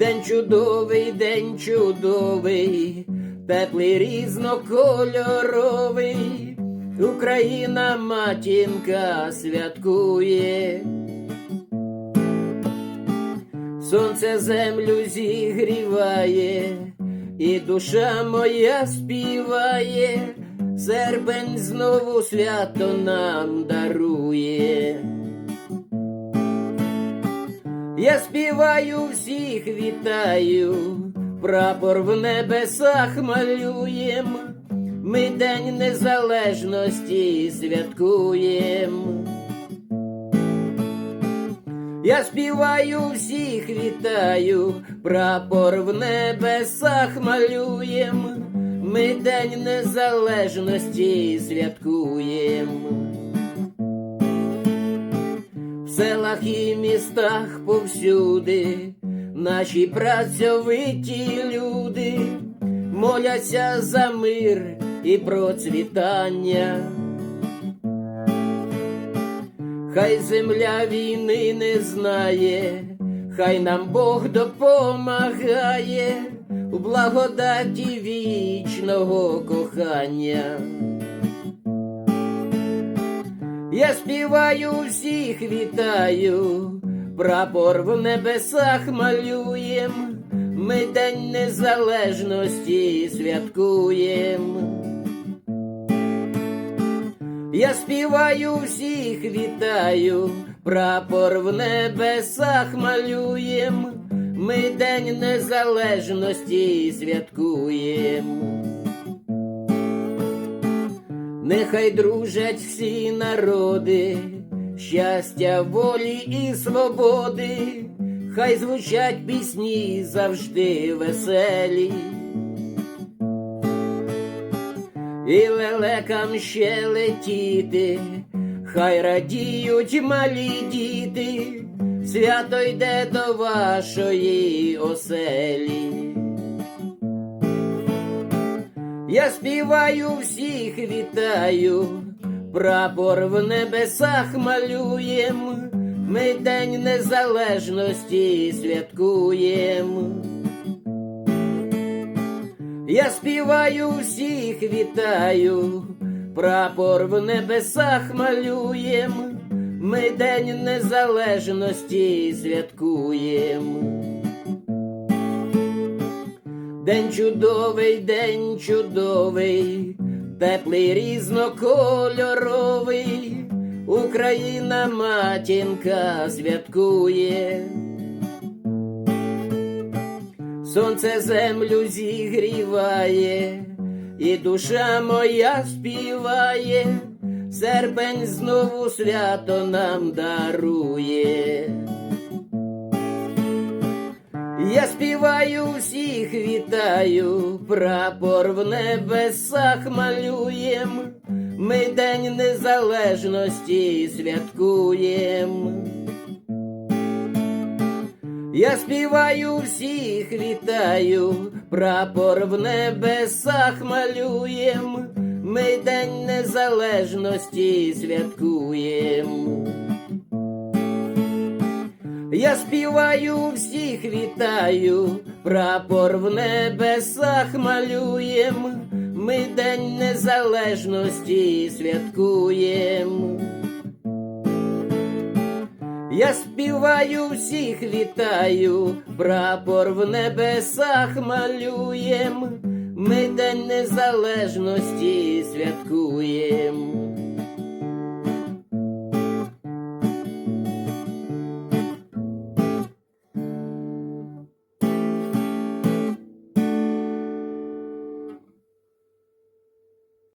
День чудовий, день чудовий, теплий різнокольоровий, Україна матінка святкує. Сонце землю зігріває, і душа моя співає, серпень знову свято нам дарує. Я співаю всіх вітаю, прапор в небесах малюєм, ми День Незалежності святкуєм. Я співаю всіх вітаю, прапор в небесах малюєм, ми День Незалежності святкуєм. Селах і містах повсюди наші працьовиті люди моляться за мир і процвітання. Хай земля війни не знає, хай нам Бог допомагає у благодаті вічного кохання. Я співаю всіх вітаю, прапор в небесах малюєм, ми День Незалежності святкуєм. Я співаю всіх вітаю, прапор в небесах малюєм, ми День Незалежності святкуєм. Нехай дружать всі народи, щастя, волі і свободи, хай звучать пісні завжди веселі. І лелекам ще летіти, хай радіють малі діти, свято йде до вашої оселі. Я співаю всіх вітаю, прапор в небесах малюєм, ми День Незалежності святкуєм. Я співаю всіх вітаю, прапор в небесах малюєм, ми День Незалежності святкуєм. День чудовий, день чудовий, теплий різнокольоровий, Україна матінка святкує. Сонце землю зігріває, і душа моя співає, серпень знову свято нам дарує. Я співаю всіх вітаю, прапор в небесах малюєм, ми День Незалежності святкуєм. Я співаю всіх вітаю, прапор в небесах малюєм, ми День Незалежності святкуєм. Я співаю всіх вітаю, прапор в небесах малюєм, ми День Незалежності святкуєм. Я співаю всіх вітаю, прапор в небесах малюєм, ми День Незалежності святкуєм.